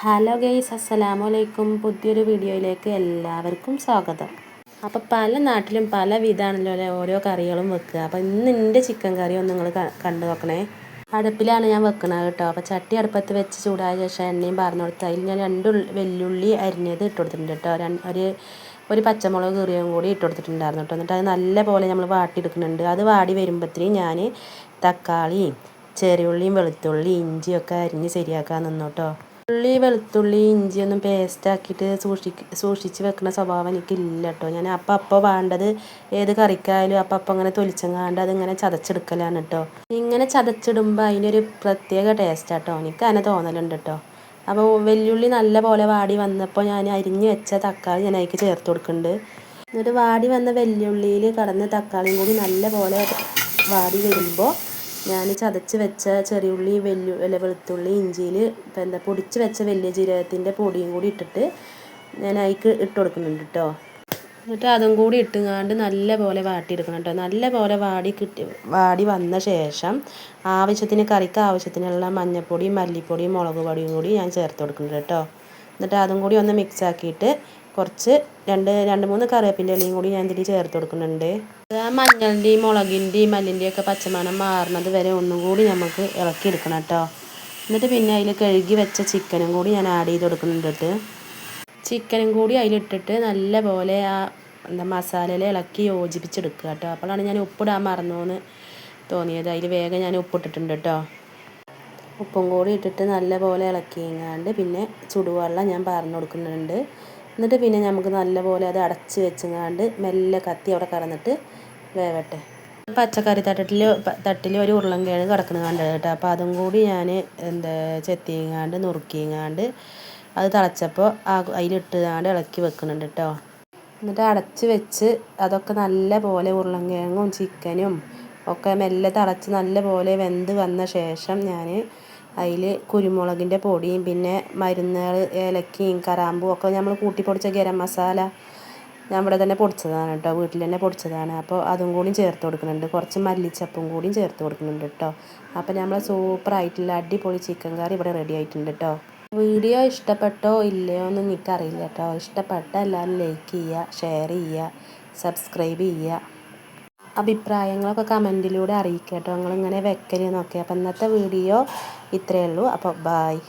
Hello guys അസ്സലാമു അലൈക്കും പുതിയൊരു വീഡിയോയിലേക്ക് എല്ലാവർക്കും സ്വാഗതം. അപ്പോൾ പല നാട്ടിലും പല വിധമാണല്ലോ അല്ലേ ഓരോ കറികളും വെക്കുക. അപ്പോൾ ഇന്ന് എന്റെ ചിക്കൻ കറി ഒന്ന് നിങ്ങൾ കണ്ടു നോക്കണേ. അടുപ്പിലാണ് ഞാൻ വെക്കുന്നത് കേട്ടോ. അപ്പോൾ ചട്ടി അടുപ്പത്ത് വെച്ച് ചൂടായ ശേഷം എണ്ണയും പറഞ്ഞു കൊടുത്ത് അതിൽ ഞാൻ രണ്ട് വെല്ലുള്ളി അരിഞ്ഞത് ഇട്ട് കൊടുത്തിട്ടുണ്ട് കേട്ടോ. ഒരു ഒരു പച്ചമുളക് കീറിയും കൂടി ഇട്ട് കൊടുത്തിട്ടുണ്ടായിരുന്നു കേട്ടോ. എന്നിട്ട് അത് നല്ല പോലെ നമ്മൾ വാട്ടിയെടുക്കുന്നുണ്ട് അത് വാടി വരുമ്പോഴത്തേക്കും ഞാൻ തക്കാളിയും ചെറിയുള്ളിയും വെളുത്തുള്ളി ഇഞ്ചിയൊക്കെ അരിഞ്ഞ് ശരിയാക്കാൻ നിന്നു കേട്ടോ. ഉള്ളി വെളുത്തുള്ളി ഇഞ്ചിയൊന്നും പേസ്റ്റ് ആക്കിയിട്ട് സൂക്ഷി സൂക്ഷിച്ച് വെക്കുന്ന സ്വഭാവം എനിക്കില്ല കേട്ടോ ഞാൻ അപ്പം അപ്പോൾ വേണ്ടത് ഏത് കറിക്കായാലും അപ്പം അപ്പം അങ്ങനെ തൊലിച്ചങ്ങാണ്ട് അതിങ്ങനെ ചതച്ചെടുക്കലാണ് കേട്ടോ ഇങ്ങനെ ചതച്ചിടുമ്പോൾ അതിനൊരു പ്രത്യേക ടേസ്റ്റ് കേട്ടോ എനിക്ക് അങ്ങനെ തോന്നലുണ്ട് കേട്ടോ അപ്പോൾ വെല്ലുള്ളി നല്ല പോലെ വാടി വന്നപ്പോൾ ഞാൻ അരിഞ്ഞ് വെച്ച തക്കാളി ഞാൻ അതിലേക്ക് ചേർത്ത് കൊടുക്കുന്നുണ്ട് എന്നിട്ട് വാടി വന്ന വെല്ലുള്ളിയിൽ കടന്ന് തക്കാളിയും കൂടി നല്ല പോലെ വാടി വരുമ്പോൾ ഞാൻ ചതച്ച് വെച്ച ചെറിയുള്ളി വെല്ലു അല്ല വെളുത്തുള്ളി ഇഞ്ചിയിൽ ഇപ്പം എന്താ പൊടിച്ച് വെച്ച വലിയ ജീരകത്തിന്റെ പൊടിയും കൂടി ഇട്ടിട്ട് ഞാൻ അതിക്ക് ഇട്ട് കൊടുക്കുന്നുണ്ട് കേട്ടോ എന്നിട്ട് അതും കൂടി ഇട്ടുങ്ങാണ്ട് നല്ല പോലെ വാട്ടിയെടുക്കണം കേട്ടോ നല്ല പോലെ വാടി കിട്ടി വാടി വന്ന ശേഷം ആവശ്യത്തിന് കറിക്ക് ആവശ്യത്തിനുള്ള മഞ്ഞൾപ്പൊടിയും മല്ലിപ്പൊടിയും മുളക് പൊടിയും കൂടി ഞാൻ ചേർത്ത് കൊടുക്കുന്നുണ്ട് കേട്ടോ എന്നിട്ട് അതും കൂടി ഒന്ന് മിക്സ് ആക്കിയിട്ട് കുറച്ച് രണ്ട് രണ്ട് മൂന്ന് കറിവേപ്പിന്റെ ഇലയും കൂടി ഞാൻ ഇതിൽ ചേർത്ത് കൊടുക്കുന്നുണ്ട്. ആ മഞ്ഞളിന്റെയും മുളകിന്റെയും മല്ലിന്റെയും ഒക്കെ പച്ചമണം മാറുന്നത് വരെ ഒന്നും കൂടി നമുക്ക് ഇളക്കി എടുക്കണം കേട്ടോ. എന്നിട്ട് പിന്നെ അതിൽ കഴുകി വെച്ച ചിക്കനും കൂടി ഞാൻ ആഡ് ചെയ്ത് കൊടുക്കുന്നുണ്ട് ചിക്കനും കൂടി അതിലിട്ടിട്ട് നല്ല പോലെ ആ എന്താ മസാലയിൽ ഇളക്കി യോജിപ്പിച്ചെടുക്കുക കേട്ടോ. അപ്പോഴാണ് ഞാൻ ഉപ്പിടാൻ മറന്നു തോന്നിയത്. അതിൽ വേഗം ഞാൻ ഉപ്പിട്ടിട്ടുണ്ട് കേട്ടോ. ഉപ്പും കൂടി ഇട്ടിട്ട് നല്ല പോലെ ഇളക്കിങ്ങാണ്ട് പിന്നെ ചുടുവെള്ളം ഞാൻ പറഞ്ഞു കൊടുക്കുന്നുണ്ട്. എന്നിട്ട് പിന്നെ നമുക്ക് നല്ലപോലെ അത് അടച്ച് വെച്ചങ്ങാണ്ട് മെല്ലെ കത്തി അവിടെ കറന്നിട്ട് വേവട്ടെ. പച്ചക്കറി തട്ടിൽ തട്ടിൽ ഒരു ഉരുളൻകിഴങ്ങ് കിടക്കുന്ന കണ്ടത് കേട്ടോ. അപ്പോൾ അതും കൂടി ഞാൻ എന്താ ചെത്തിങ്ങാണ്ട് നുറുക്കിങ്ങാണ്ട് അത് തിളച്ചപ്പോൾ ആ അതിലിട്ടുകാണ്ട് ഇളക്കി വെക്കുന്നുണ്ട് കേട്ടോ. എന്നിട്ട് അടച്ച് വെച്ച് അതൊക്കെ നല്ല പോലെ ഉരുളൻകിഴങ്ങും ചിക്കനും ഒക്കെ മെല്ലെ തിളച്ച് നല്ല പോലെ വെന്ത് വന്ന ശേഷം ഞാൻ അതിൽ കുരുമുളകിന്റെ പൊടിയും പിന്നെ മരുന്നുകൾ ഏലക്കയും കറാമ്പും ഒക്കെ നമ്മൾ കൂട്ടിപ്പൊടിച്ച ഗരം മസാല ഞാൻ ഇവിടെ തന്നെ പൊടിച്ചതാണ് കേട്ടോ വീട്ടിൽ തന്നെ പൊടിച്ചതാണ്. അപ്പോൾ അതും കൂടി ചേർത്ത് കൊടുക്കുന്നുണ്ട്. കുറച്ച് മല്ലിച്ചപ്പും കൂടിയും ചേർത്ത് കൊടുക്കുന്നുണ്ട് കേട്ടോ. അപ്പോൾ നമ്മൾ സൂപ്പറായിട്ടുള്ള അടിപൊളി ചിക്കൻ കറി ഇവിടെ റെഡി ആയിട്ടുണ്ട് കേട്ടോ. വീഡിയോ ഇഷ്ടപ്പെട്ടോ ഇല്ലയോ എന്ന് എനിക്കറിയില്ല കേട്ടോ. ഇഷ്ടപ്പെട്ട എല്ലാവരും ലൈക്ക് ചെയ്യുക ഷെയർ ചെയ്യുക സബ്സ്ക്രൈബ് ചെയ്യുക. അഭിപ്രായങ്ങളൊക്കെ കമന്റിലൂടെ അറിയിക്കുക കേട്ടോ. നിങ്ങളിങ്ങനെ വെക്കരുതെന്നൊക്കെ അപ്പോൾ ഇന്നത്തെ വീഡിയോ ഇത്രയേ ഉള്ളൂ. അപ്പോൾ ബായ്